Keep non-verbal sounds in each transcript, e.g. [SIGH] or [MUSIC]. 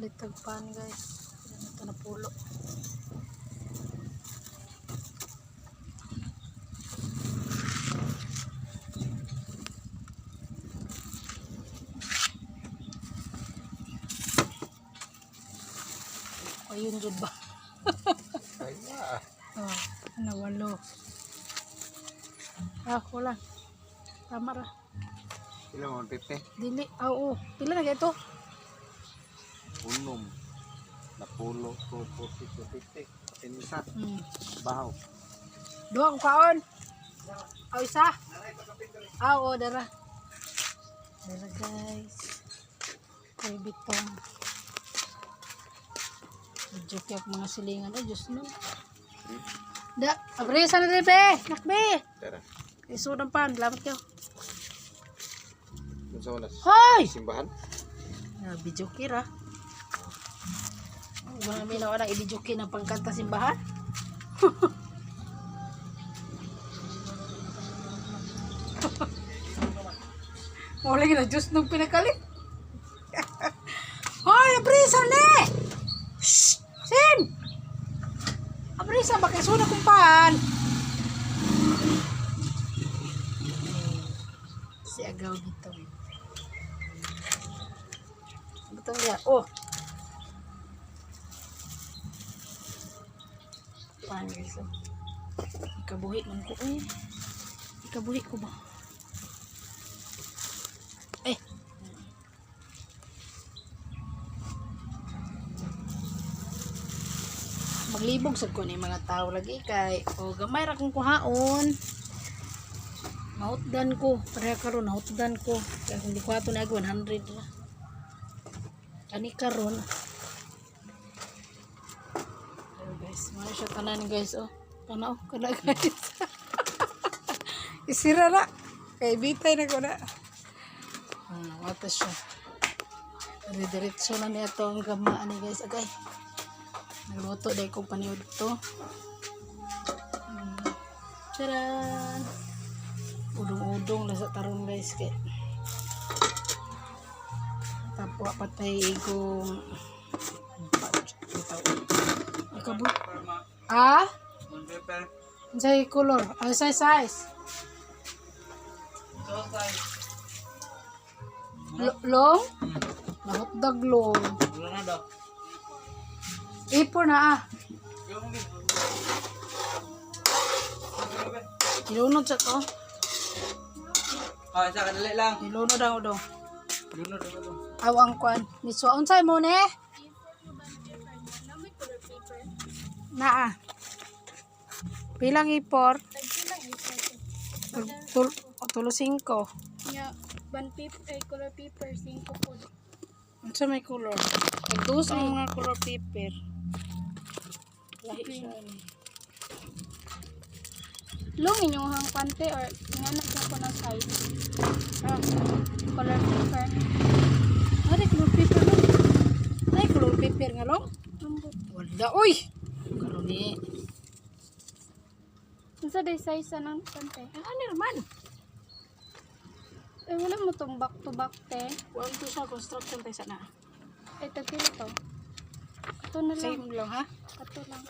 Litag pan guys. Yan ito na pulo. Ayun jud ba? Oh, ano walo. Ah, wala. Tama ra. Ilan mo, Pepe? Dili. Ah, oo. Pila na ito? Unom. Napulo, tupo, sito, Pepe. Tinisa. Hmm. Bahaw. Duha ko kaon. Aw isa. Ah, oo, dara. Dara guys. Kay bitong. Medyo kaya mga silingan. Ay, Diyos no. Da, abresa na rin, be. Nakbe. Tara. Iso ng pan. Lamat kayo. Hoy! Simbahan? Ah, bijukir ah. Minaw na ibijukir ng pangkanta simbahan. [LAUGHS] Wala na Diyos nung pinakalit. [LAUGHS] Hoy, abrisa! Shh! Sim! Abrisa, baka suna kong. Si Agaw dito. Betul ya? Oh. Paano guys? Ikabuhi man ko eh. Ikabuhi ko ba? Eh. Maglibog sad ko ni mga tao lagi kay o gamay ra kong kuhaon. Mahutdan ko, pareha karon nahutdan ko. Kaya kung di ko ato na 100 ra. Ani karon. Guys, mga siya tanan guys oh. Tanaw kana [LAUGHS] guys. Isira na. Kay bitay na ko na. Ah, wata siya. Diretso na niya to ang gama ani guys. Agay. Nagluto dahil kong paniod to. Hmm. Tcharan! Udong-udong na sa tarong guys. Kay tapwa patay igong ikabot ah say color. Ah say size. L- long? Nahotdag long. Ipon na ah ilunod sa to. Oh, isa ka dali lang. ilunod ang udong Lunod ako to. awang kwan. Miswa unsay mo ne naa pilang ipor tul tulo singko Nya, ban paper, eh, color paper, 5 po. unsa may color nagduos ang mga color paper lahi siya Long inyong hang pante or nga nagyan ko ng size. ah Color paper. Ay, color paper lang. Ay, color paper nga lang. Wala, uy! Ni. Unsa day size sa ng pante? Ang ano naman? Eh, wala mo back te. Huwag to sa construction tayo sana. Eh, tagpila to. Ito na lang. Same lang, ha? Ito lang.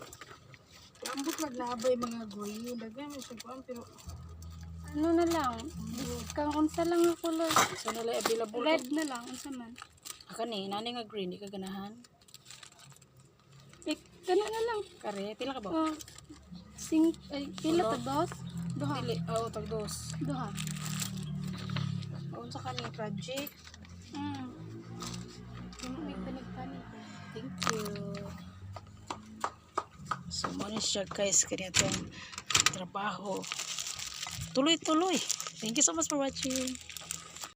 Ambot naglabay mga goy. Lagay mo sa kuwan, pero Ano na lang. Kang unsa lang nga color. isa na lang available. Red na lang. Unsa man. Aka ni, nani nga green, di ka ganahan. Gana na lang. Kare, pila ka ba? Oh, sing, ay, pila to dos? Duha. Pili, oh, tag dos. Duha. Unsa ka ni project? Mm. Yung may panigpanit. Thank you. So, mo siya guys, kanya itong trabaho. Tuloy-tuloy. Thank you so much for watching.